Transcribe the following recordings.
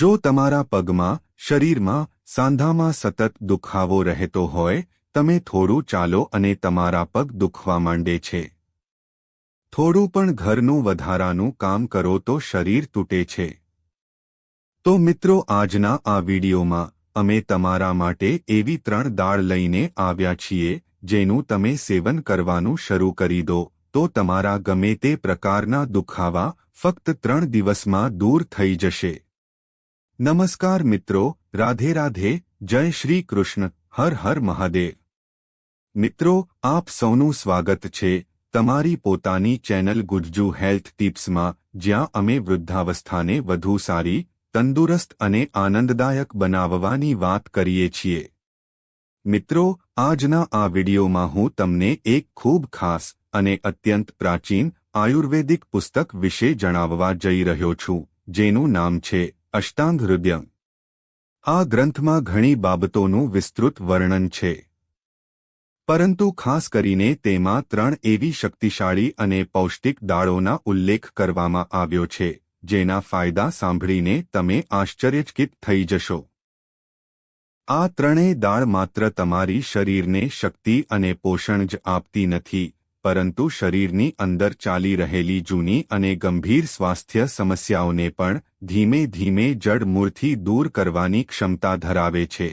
જો તમારા પગમાં, શરીરમાં, સાંધામાં સતત દુખાવો રહેતો હોય, તમે થોડું ચાલો અને તમારા પગ દુખવા માંડે છે. થોડું પણ ઘરનું વધારાનું કામ કરો તો શરીર તૂટે છે. તો મિત્રો આજના આ વિડીયોમાં, અમે તમારા માટે એવી ત્રણ દાળ લઈને આવ્યા છીએ, જેનું તમે સેવન કરવાનું શરૂ કરી દો, તો તમારા ગમે તે પ્રકારના દુખાવા ફક્ત ત્રણ દિવસમાં દૂર થઈ જશે. નમસ્કાર મિત્રો, રાધે રાધે, જય શ્રી કૃષ્ણ, હર હર મહાદેવ. મિત્રો, આપ સૌનું સ્વાગત છે તમારી પોતાની ચેનલ ગુજ્જુ હેલ્થ ટિપ્સમાં, જ્યાં અમે વૃદ્ધાવસ્થાને વધુ સારી, તંદુરસ્ત અને આનંદદાયક બનાવવાની વાત કરીએ છીએ. મિત્રો, આજના આ વિડીયોમાં હું તમને એક ખૂબ ખાસ અને અત્યંત પ્રાચીન આયુર્વેદિક પુસ્તક વિશે જણાવવા જઈ રહ્યો છું, જેનું નામ છે અષ્ટાંગ આ ગ્રંથમાં ઘણી બાબતોનું વિસ્તૃત વર્ણન છે. પરંતુ ખાસ કરીને તેમાં ત્રણ એવી શક્તિશાળી અને પૌષ્ટિક દાળોના ઉલ્લેખ કરવામાં આવ્યો છે, જેના ફાયદા સાંભળીને તમે આશ્ચર્યચકિત થઈ જશો. આ ત્રણેય દાળ માત્ર તમારી શરીરને શક્તિ અને પોષણ જ આપતી નથી પરંતુ શરીરની અંદર ચાલી રહેલી જૂની અને ગંભીર સ્વાસ્થ્ય સમસ્યાઓને પણ ધીમે ધીમે જડમૂળથી દૂર કરવાની ક્ષમતા ધરાવે છે.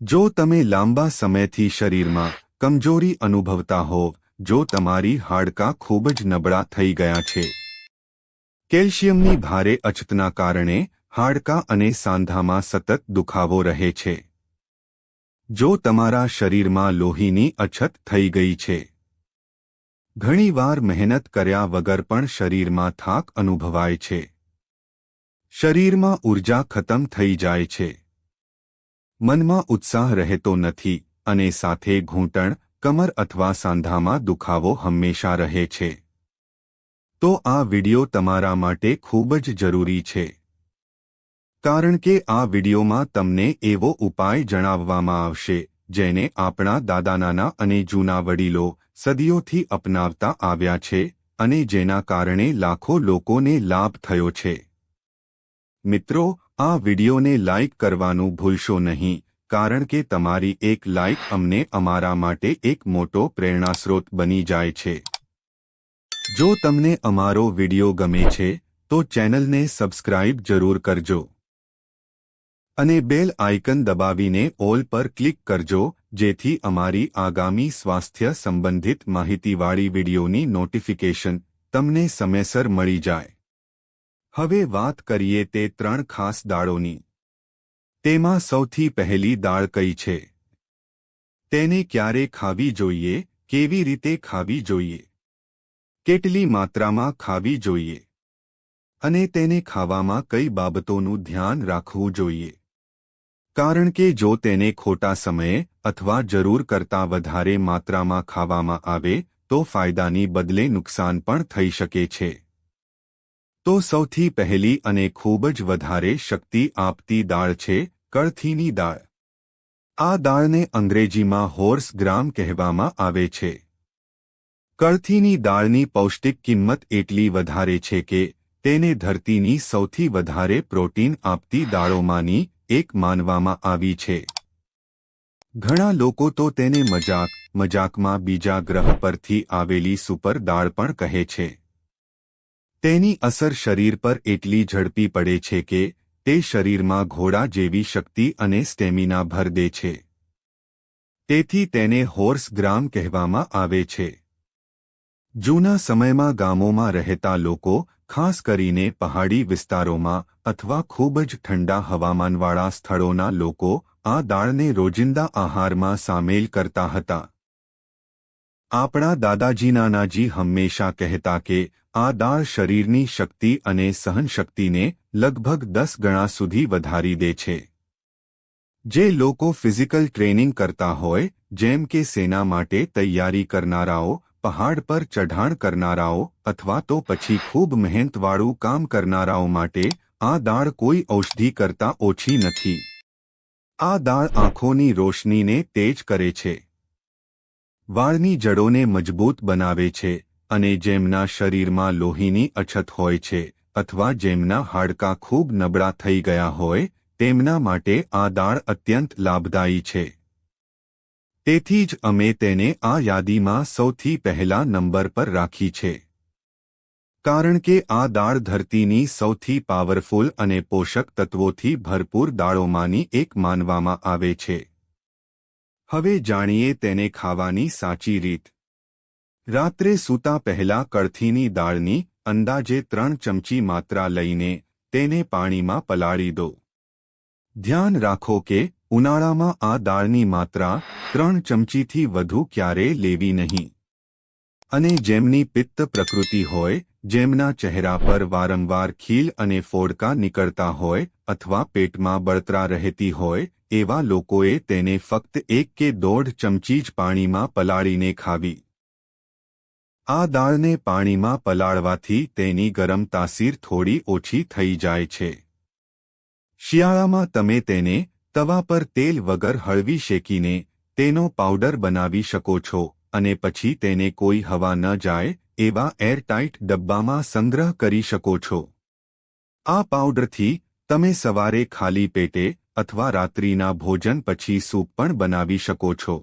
જો તમે લાંબા સમયથી શરીરમાં કમજોરી અનુભવતા હોવ જો તમારી હાડકાં ખૂબ જ નબળા થઈ ગયા છે. કેલ્શિયમની ભારે અછતના કારણે હાડકાં અને સાંધામાં સતત દુખાવો રહે છે. જો તમારા શરીરમાં લોહીની અછત થઈ ગઈ છે ઘણીવાર મહેનત કર્યા વગર પણ શરીરમાં થાક અનુભવાય છે. શરીરમાં ઊર્જા ખતમ થઈ જાય છે. મનમાં ઉત્સાહ રહેતો નથી અને સાથે ઘૂંટણ, કમર અથવા સાંધામાં દુખાવો હંમેશા રહે છે. તો આ વિડિયો તમારા માટે ખૂબ જ જરૂરી છે. કારણ કે આ વિડિયોમાં તમને એવો ઉપાય જણાવવામાં આવશે. જેને આપણા દાદાનાના અને જૂના વડીલો સદીઓથી અપનાવતા આવ્યા છે અને જેના કારણે લાખો લોકોને લાભ થયો છે. મિત્રો, આ વિડીયોને લાઇક કરવાનું ભૂલશો નહીં, કારણ કે તમારી એક લાઇક અમને અમારા માટે એક મોટો પ્રેરણાસ્રોત બની જાય છે. જો તમને અમારો વીડિયો ગમે છે, તો ચેનલને સબસ્ક્રાઇબ જરૂર કરજો. અને બેલ આઇકન દબાવીને ઓલ પર ક્લિક કરજો, જેથી અમારી આગામી સ્વાસ્થ્ય સંબંધિત માહિતીવાળી વિડીયોની નોટિફિકેશન તમને સમયસર મળી જાય. હવે વાત કરીએ તે ત્રણ ખાસ દાળોની. તેમાં સૌથી પહેલી દાળ કઈ છે? તેને ક્યારે ખાવી જોઈએ, કેવી રીતે ખાવી જોઈએ? કેટલી માત્રામાં ખાવી જોઈએ? અને તેને ખાવામાં કઈ બાબતોનું ધ્યાન રાખવું જોઈએ? કારણ કે જો તેને ખોટા સમયે અથવા જરૂર કરતાં વધારે માત્રામાં ખાવામાં આવે, તો ફાયદાની બદલે નુકસાન પણ થઈ શકે છે. તો સૌથી પહેલી અને ખૂબ જ વધારે શક્તિ આપતી દાળ છે કળથીની દાળ. આ દાળને અંગ્રેજીમાં હોર્સ ગ્રામ કહેવામાં આવે છે. કળથીની દાળની પૌષ્ટિક કિંમત એટલી વધારે છે કે, તેને ધરતીની સૌથી વધારે પ્રોટીન આપતી દાળોમાંની એક માનવામાં આવી છે. ઘણા લોકો તો તેને મજાક, મજાકમાં બીજા ગ્રહ પરથી આવેલી સુપર દાળ પણ કહે છે. તેની અસર શરીર પર એટલી ઝડપી પડે છે કે, તે શરીરમાં ઘોડા જેવી શક્તિ અને સ્ટેમિના ભર દે છે. તેથી તેને હોર્સ ગ્રામ કહેવામાં આવે છે. જૂના સમયમાં ગામોમાં રહેતા લોકો ખાસ કરીને પહાડી વિસ્તારોમાં અથવા ખૂબ જ ઠંડા હવામાનવાળા સ્થળોના લોકો આ દાળને રોજિંદા આહારમાં સામેલ કરતા હતા. આપણા દાદાજી નાનાજી હંમેશા કહેતા કે આ દાળ શરીરની શક્તિ અને સહનશક્તિને લગભગ દસ ગણા સુધી વધારી દે છે. જે લોકો ફિઝિકલ ટ્રેનિંગ કરતા હોય, જેમ કે સેના માટે તૈયારી કરનારાઓ પહાડ પર ચઢાણ કરનારાઓ અથવા તો પછી ખૂબ મહેનતવાળું કામ કરનારાઓ માટે આ દાળ કોઈ ઔષધિ કરતા ઓછી નથી. આ દાળ આંખોની રોશનીને તેજ કરે છે. વાળની જડોને મજબૂત બનાવે છે અને જેમના શરીરમાં લોહીની અછત હોય છે અથવા જેમના હાડકાં ખૂબ નબળા થઈ ગયા હોય, તેમના માટે આ દાળ અત્યંત લાભદાયી છે. તેથી જ અમે તેને આ યાદીમાં સૌથી પહેલા નંબર પર રાખી છે. કારણ કે આ દાળ ધરતીની સૌથી પાવરફુલ અને પોષક તત્વોથી ભરપૂર દાળોમાંની એક માનવામાં આવે છે. હવે જાણીએ તેને ખાવાની સાચી રીત. રાત્રે સૂતા પહેલા કળથીની દાળની અંદાજે ત્રણ ચમચી માત્રા લઈને તેને પાણીમાં પલાળી દો. ધ્યાન રાખો કે ઉનાળામાં આ દાળની માત્રા ત્રણ ચમચીથી વધુ ક્યારેય લેવી નહીં? અને જેમની પિત્ત પ્રકૃતિ હોય, જેમના ચહેરા પર વારંવાર ખીલ અને ફોડકા નીકળતા હોય અથવા પેટમાં બળતરા રહેતી હોય, એવા લોકોએ તેને ફક્ત એક કે દોઢ ચમચી જ પાણીમાં પલાળીને ખાવી. આ દાળને પાણીમાં પલાળવાથી તેની ગરમ તાસીર થોડી ઓછી થઈ જાય છે. શિયાળામાં તમે તેને તવા પર તેલ વગર હળવી શેકીને તેનો પાવડર બનાવી શકો છો અને પછી તેને કોઈ હવા ન જાય એવા એરટાઇટ ડબ્બામાં સંગ્રહ કરી શકો છો. આ પાવડરથી તમે સવારે ખાલી પેટે અથવા રાત્રિના ભોજન પછી સૂપ પણ બનાવી શકો છો.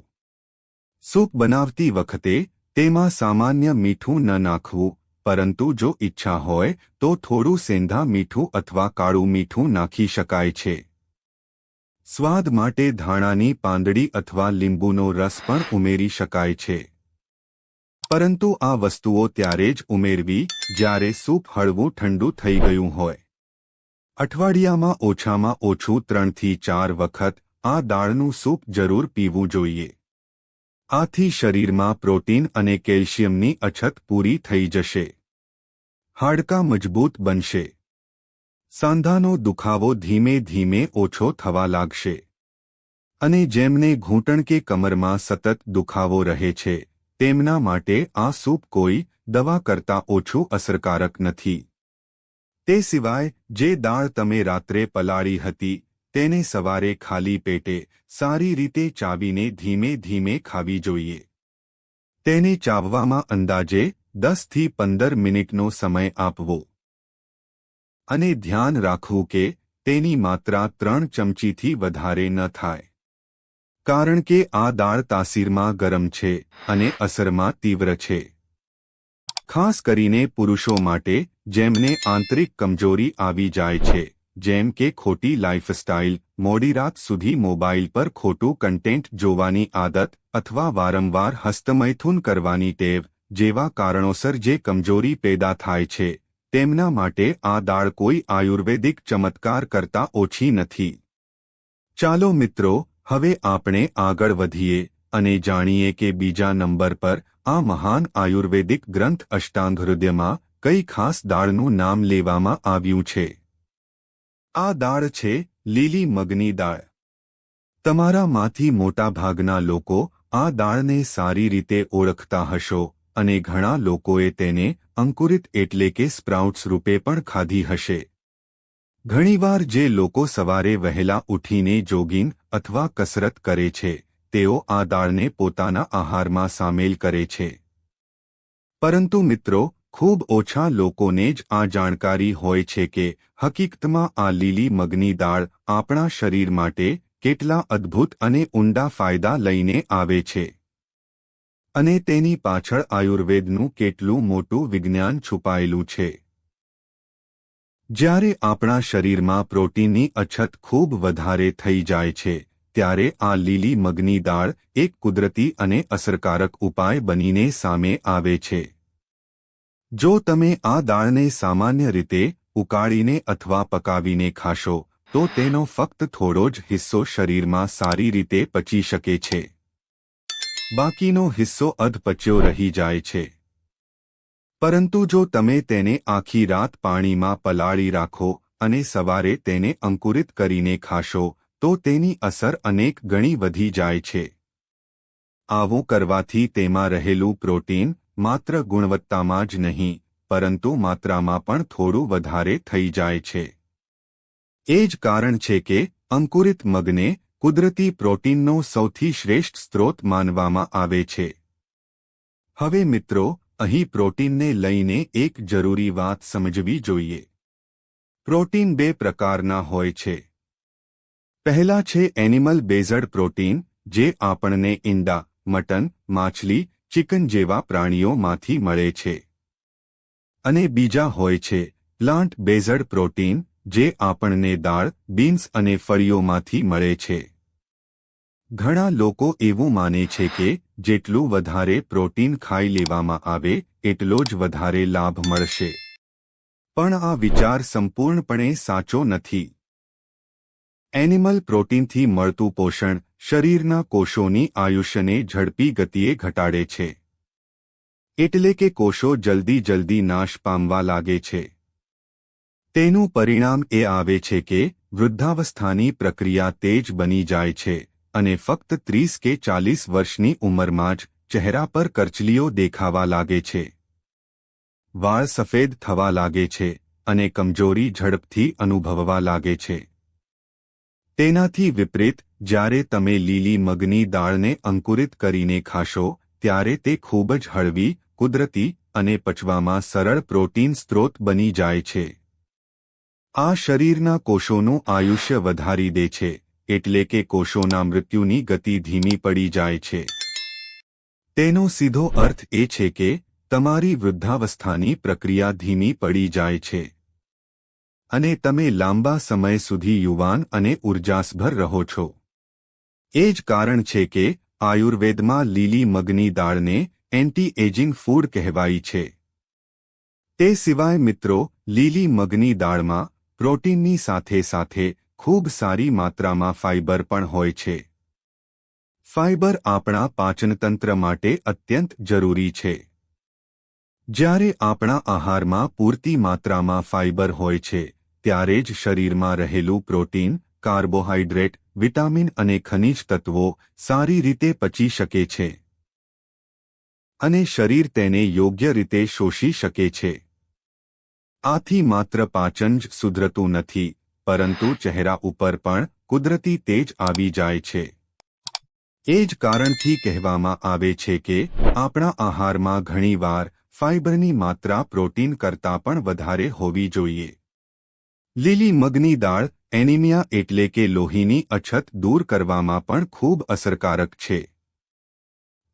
સૂપ બનાવતી વખતે તેમાં સામાન્ય મીઠું ન નાખવું, પરંતુ જો ઈચ્છા હોય તો થોડું સેંધા મીઠું અથવા કાળું મીઠું નાખી શકાય છે. સ્વાદ માટે ધાણાની પાંદડી અથવા લીંબુનો રસ પણ ઉમેરી શકાય છે. પરંતુ આ વસ્તુઓ ત્યારે જ ઉમેરવી, જ્યારે સૂપ હળવું ઠંડુ થઈ ગયું હોય. અઠવાડિયામાં ઓછામાં ઓછું ત્રણથી ચાર વખત આ દાળનું સૂપ જરૂર પીવું જોઈએ. આથી શરીરમાં પ્રોટીન અને કેલ્શિયમની અછત પૂરી થઈ જશે. હાડકાં મજબૂત બનશે. સાંધાનો દુખાવો ધીમે ધીમે ઓછો થવા લાગશે. અને જેમને ઘૂંટણ કે કમરમાં સતત દુખાવો રહે છે, તેમના માટે આ સૂપ કોઈ દવા કરતાં ઓછું અસરકારક નથી. તે સિવાય, જે દાળ તમે રાત્રે પલાળી હતી, તેને સવારે ખાલી પેટે સારી રીતે ચાવીને ધીમે ધીમે ખાવી જોઈએ. તેને ચાવવામાં અંદાજે દસથી પંદર મિનિટનો સમય આપવો. અને ધ્યાન રાખવું કે તેની માત્રા ત્રણ ચમચીથી વધારે ન થાય. કારણ કે આ દાળ તાસીરમાં ગરમ છે અને અસરમાં તીવ્ર છે. ખાસ કરીને પુરુષો માટે, જેમને આંતરિક કમજોરી આવી જાય છે, જેમ કે ખોટી લાઇફસ્ટાઇલ, મોડી રાત સુધી મોબાઈલ પર ખોટું કન્ટેન્ટ જોવાની આદત અથવા વારંવાર હસ્તમૈથુન કરવાની ટેવ જેવા કારણોસર જે કમજોરી પેદા થાય છે તેમના માટે આ દાળ કોઈ આયુર્વેદિક ચમત્કાર કરતા ઓછી નથી. ચાલો મિત્રો, હવે આપણે આગળ વધીએ અને જાણીએ કે બીજા નંબર પર આ મહાન આયુર્વેદિક ગ્રંથ અષ્ટાંગ હૃદયમાં કઈ ખાસ દાળનું નામ લેવામાં આવ્યું છે? આ દાળ છે લીલી મગની દાળ. તમારામાંથી મોટાભાગના લોકો આ દાળને સારી રીતે ઓળખતા હશો. અને ઘણા લોકોએ તેને અંકુરિત એટલે કે સ્પ્રાઉટ્સ રૂપે પણ ખાધી હશે. ઘણીવાર જે લોકો સવારે વહેલા ઉઠીને જોગિંગ અથવા કસરત કરે છે, તેઓ આ દાળને પોતાના આહારમાં સામેલ કરે છે. પરંતુ મિત્રો, ખૂબ ઓછા લોકોને જ આ જાણકારી હોય છે કે હકીકતમાં આ લીલી મગની દાળ આપણા શરીર માટે કેટલા અદ્ભુત અને ઊંડા ફાયદા લઈને આવે છે. અને તેની પાછળ આયુર્વેદનું કેટલું મોટું વિજ્ઞાન છુપાયેલું છે. જ્યારે આપણા શરીરમાં પ્રોટીનની અછત ખૂબ વધારે થઈ જાય છે, ત્યારે આ લીલી મગની દાળ એક કુદરતી અને અસરકારક ઉપાય બનીને સામે આવે છે. જો તમે આ દાળને સામાન્ય રીતે ઉકાળીને અથવા પકાવીને ખાશો, તો તેનો ફક્ત થોડો જ હિસ્સો શરીરમાં સારી રીતે પચી શકે છે. બાકીનો હિસ્સો અધપચ્યો રહી જાય છે. પરંતુ જો તમે તેને આખી રાત પાણીમાં પલાળી રાખો અને સવારે તેને અંકુરિત કરીને ખાશો, તો તેની અસર અનેક ગણી વધી જાય છે. આવું કરવાથી તેમાં રહેલું પ્રોટીન માત્ર ગુણવત્તામાં જ નહીં, પરંતુ માત્રામાં પણ થોડું વધારે થઈ જાય છે. એ જ કારણ છે કે અંકુરિત મગને કુદરતી પ્રોટીનનો સૌથી શ્રેષ્ઠ સ્ત્રોત માનવામાં આવે છે. હવે મિત્રો, અહીં પ્રોટીનને લઈને એક જરૂરી વાત સમજવી જોઈએ. પ્રોટીન બે પ્રકારના હોય છે. પહેલા છે એનિમલ બેઝડ પ્રોટીન, જે આપણને ઈંડા, મટન, માછલી, ચિકન જેવા પ્રાણીઓમાંથી મળે છે. અને બીજા હોય છે, પ્લાન્ટ બેઝડ પ્રોટીન જે આપણને દાળ, બીન્સ અને ફળીઓમાંથી મળે છે. ઘણા લોકો એવું માને છે કે જેટલું વધારે પ્રોટીન ખાઈ લેવામાં આવે, એટલો જ વધારે લાભ મળશે. પણ આ વિચાર સંપૂર્ણપણે સાચો નથી. એનિમલ પ્રોટીનથી મળતું પોષણ શરીરના કોષોની આયુષ્યને ઝડપી ગતિએ ઘટાડે છે. એટલે કે કોષો જલ્દી જલ્દી નાશ પામવા લાગે છે. તેનું પરિણામ એ આવે છે કે વૃદ્ધાવસ્થાની પ્રક્રિયા તેજ બની જાય છે અને ફક્ત ત્રીસ કે ચાલીસ વર્ષની ઉંમરમાં જ ચહેરા પર કરચલીઓ દેખાવા લાગે છે. વાળ સફેદ થવા લાગે છે અને કમજોરી ઝડપથી અનુભવવા લાગે છે. તેનાથી વિપરીત, જ્યારે તમે લીલી મગની દાળને અંકુરિત કરીને ખાશો, ત્યારે તે ખૂબ જ હળવી, કુદરતી અને પચવામાં સરળ પ્રોટીન સ્ત્રોત બની જાય છે. આ શરીરના કોષોનું આયુષ્ય વધારી દે છે, એટલે કે કોષોના મૃત્યુની ગતિ ધીમી પડી જાય છે. તેનો સીધો અર્થ એ છે કે, તમારી વૃદ્ધાવસ્થાની પ્રક્રિયા ધીમી પડી જાય છે. અને તમે લાંબા સમય સુધી યુવાન અને ઉર્જાસભર રહો છો. એ જ કારણ છે કે, આયુર્વેદમાં લીલી મગની દાળને એન્ટી એજિંગ ફૂડ કહેવાય છે. તે સિવાય મિત્રો, લીલી મગની દાળમાં પ્રોટીનની સાથે સાથે ખૂબ સારી માત્રામાં ફાઇબર પણ હોય છે. ફાઇબર આપણા પાચનતંત્ર માટે અત્યંત જરૂરી છે. જ્યારે આપણા આહારમાં પૂરતી માત્રામાં ફાઇબર હોય છે, ત્યારે જ શરીરમાં રહેલું પ્રોટીન, કાર્બોહાઈડ્રેટ, વિટામિન અને ખનિજ તત્વો સારી રીતે પચી શકે છે. અને શરીર તેને યોગ્ય રીતે શોષી શકે છે. આથી માત્ર પાચન જ સુધરતું નથી, પરંતુ ચહેરા ઉપર પણ કુદરતી તેજ આવી જાય છે. એ જ કારણથી કહેવામાં આવે છે કે, આપણા આહારમાં ઘણીવાર ફાઇબરની માત્રા પ્રોટીન કરતાં પણ વધારે હોવી જોઈએ. લીલી મગની દાળ એનિમિયા એટલે કે લોહીની અછત દૂર કરવામાં પણ ખૂબ અસરકારક છે.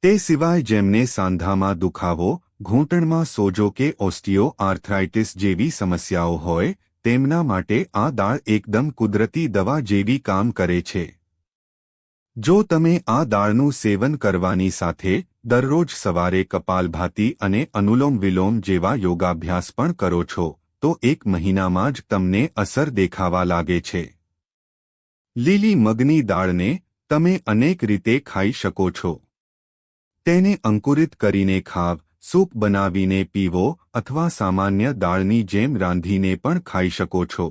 તે સિવાય જેમને સાંધામાં દુખાવો ઘૂંટણમાં સોજો કે ઓસ્ટિયો આર્થરાઇટિસ જેવી સમસ્યાઓ હોય, તેમના માટે આ દાળ એકદમ કુદરતી દવા જેવી કામ કરે છે. જો તમે આ દાળનું સેવન કરવાની સાથે, દરરોજ સવારે કપાલભાતી અને અનુલોમ વિલોમ જેવા યોગાભ્યાસ પણ કરો છો, તો એક મહિનામાં જ તમને અસર દેખાવા લાગે છે. લીલી મગની દાળને તમે અનેક રીતે ખાઈ શકો છો. તેને અંકુરિત કરીને ખાવ સૂપ બનાવીને પીવો અથવા સામાન્ય દાળની જેમ રાંધીને પણ ખાઈ શકો છો.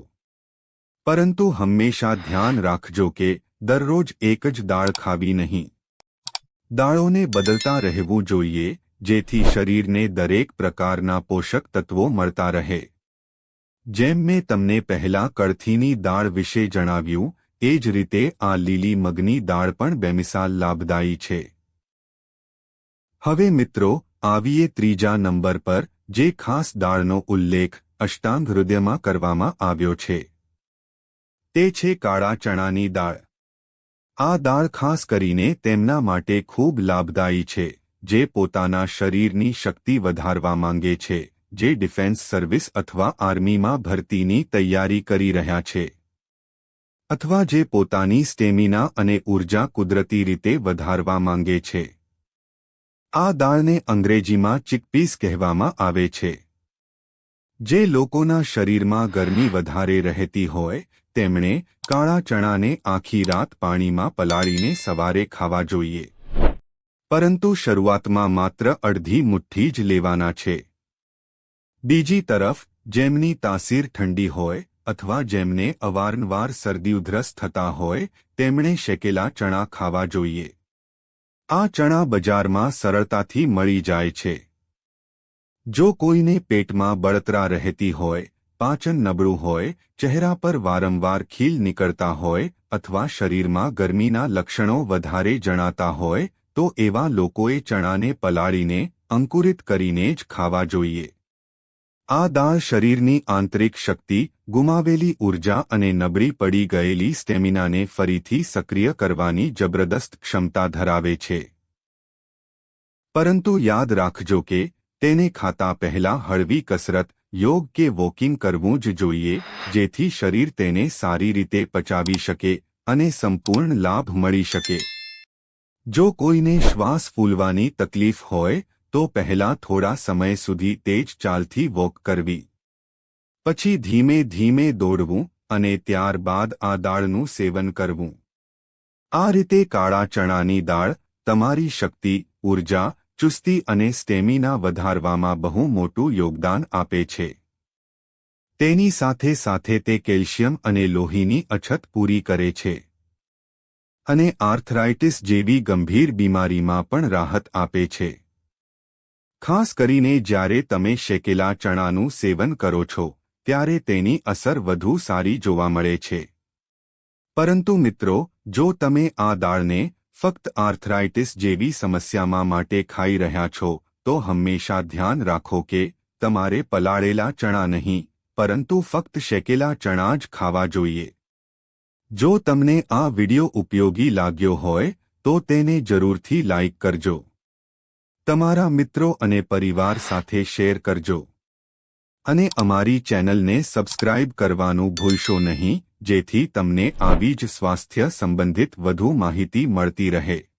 પરંતુ હંમેશા ધ્યાન રાખજો કે દરરોજ એક જ દાળ ખાવી નહીં. દાળોને બદલતા રહેવું જોઈએ, જેથી શરીરને દરેક પ્રકારના પોષક તત્વો મળતા રહે. જેમ મેં તમને પહેલા કળથીની દાળ વિશે જણાવ્યું, એ જ રીતે આ લીલી મગની દાળ પણ બેમિસાલ લાભદાયી છે. હવે મિત્રો આવીએ ત્રીજા નંબર પર, જે ખાસ દાળનો ઉલ્લેખ અષ્ટાંગ હૃદયમાં કરવામાં આવ્યો છે. તે છે કાળા ચણાની દાળ. આ દાળ ખાસ કરીને તેમના માટે ખૂબ લાભદાયી છે, જે પોતાના શરીરની શક્તિ વધારવા માંગે છે, જે ડિફેન્સ સર્વિસ અથવા આર્મીમાં ભરતીની તૈયારી કરી રહ્યા છે. અથવા જે પોતાની સ્ટેમિના અને ઊર્જા કુદરતી રીતે વધારવા માંગે છે. આ દાળને અંગ્રેજીમાં ચિકપીસ કહેવામાં આવે છે. જે લોકોના શરીરમાં ગરમી વધારે રહેતી હોય, તેમણે કાળા ચણાને આખી રાત પાણીમાં પલાળીને સવારે ખાવા જોઈએ. પરંતુ શરૂઆતમાં માત્ર અડધી મુઠ્ઠી જ લેવાના છે. બીજી તરફ, જેમની તાસીર ઠંડી હોય, અથવા જેમને અવારનવાર શરદી ઉધરસ થતા હોય, તેમણે શેકેલા ચણા ખાવા જોઈએ. આ ચણા બજારમાં સરળતાથી મળી જાય છે. જો કોઈને પેટમાં બળતરા રહેતી હોય, પાચન નબળું હોય, ચહેરા પર વારંવાર ખીલ નીકળતા હોય અથવા શરીરમાં ગરમીના લક્ષણો વધારે જણાતા હોય, તો એવા લોકોએ ચણાને પલાળીને અંકુરિત કરીને જ ખાવા જોઈએ. આ દાળ શરીરની આંતરિક શક્તિ, ગુમાવેલી ઊર્જા અને નબળી પડી ગયેલી સ્ટેમિનાને ફરીથી સક્રિય કરવાની જબરદસ્ત ક્ષમતા ધરાવે છે. પરંતુ યાદ રાખજો કે, તેને ખાતા પહેલા હળવી કસરત, યોગ કે વોકિંગ કરવું જ જોઈએ, જેથી શરીર તેને સારી રીતે પચાવી શકે અને સંપૂર્ણ લાભ મળી શકે. જો કોઈને શ્વાસ ફૂલવાની તકલીફ હોય તો પહેલા થોડા સમય સુધી તેજ ચાલથી વોક કરવી. પછી ધીમે ધીમે દોડવું અને ત્યારબાદ આ દાળનું સેવન કરવું. આ રીતે કાળા ચણાની દાળ તમારી શક્તિ, ઊર્જા, ચુસ્તી અને સ્ટેમિના વધારવામાં બહુ મોટું યોગદાન આપે છે. તેની સાથે સાથે તે કેલ્શિયમ અને લોહીની અછત પૂરી કરે છે. અને આર્થરાઇટિસ જેવી ગંભીર બીમારીમાં પણ રાહત આપે છે. ખાસ કરીને જ્યારે તમે શેકેલા ચણાનું સેવન કરો છો, ત્યારે તેની અસર વધુ સારી જોવા મળે છે. પરંતુ મિત્રો, જો તમે આ દાળને ફક્ત આર્થરાઇટિસ જેવી સમસ્યામાં માટે ખાઈ રહ્યા છો, તો હંમેશા ધ્યાન રાખો કે તમારે પલાળેલા ચણા નહીં, પરંતુ ફક્ત શેકેલા ચણા જ ખાવા જોઈએ. જો તમને આ વિડિયો ઉપયોગી લાગ્યો હોય, તો તેને જરૂરથી લાઇક કરજો. તમારા મિત્રો અને પરિવાર સાથે શેર કરજો. અને અમારી ચેનલને સબસ્ક્રાઇબ કરવાનું ભૂલશો નહીં, જેથી તમને આવી જ સ્વાસ્થ્ય સંબંધિત વધુ માહિતી મળતી રહે.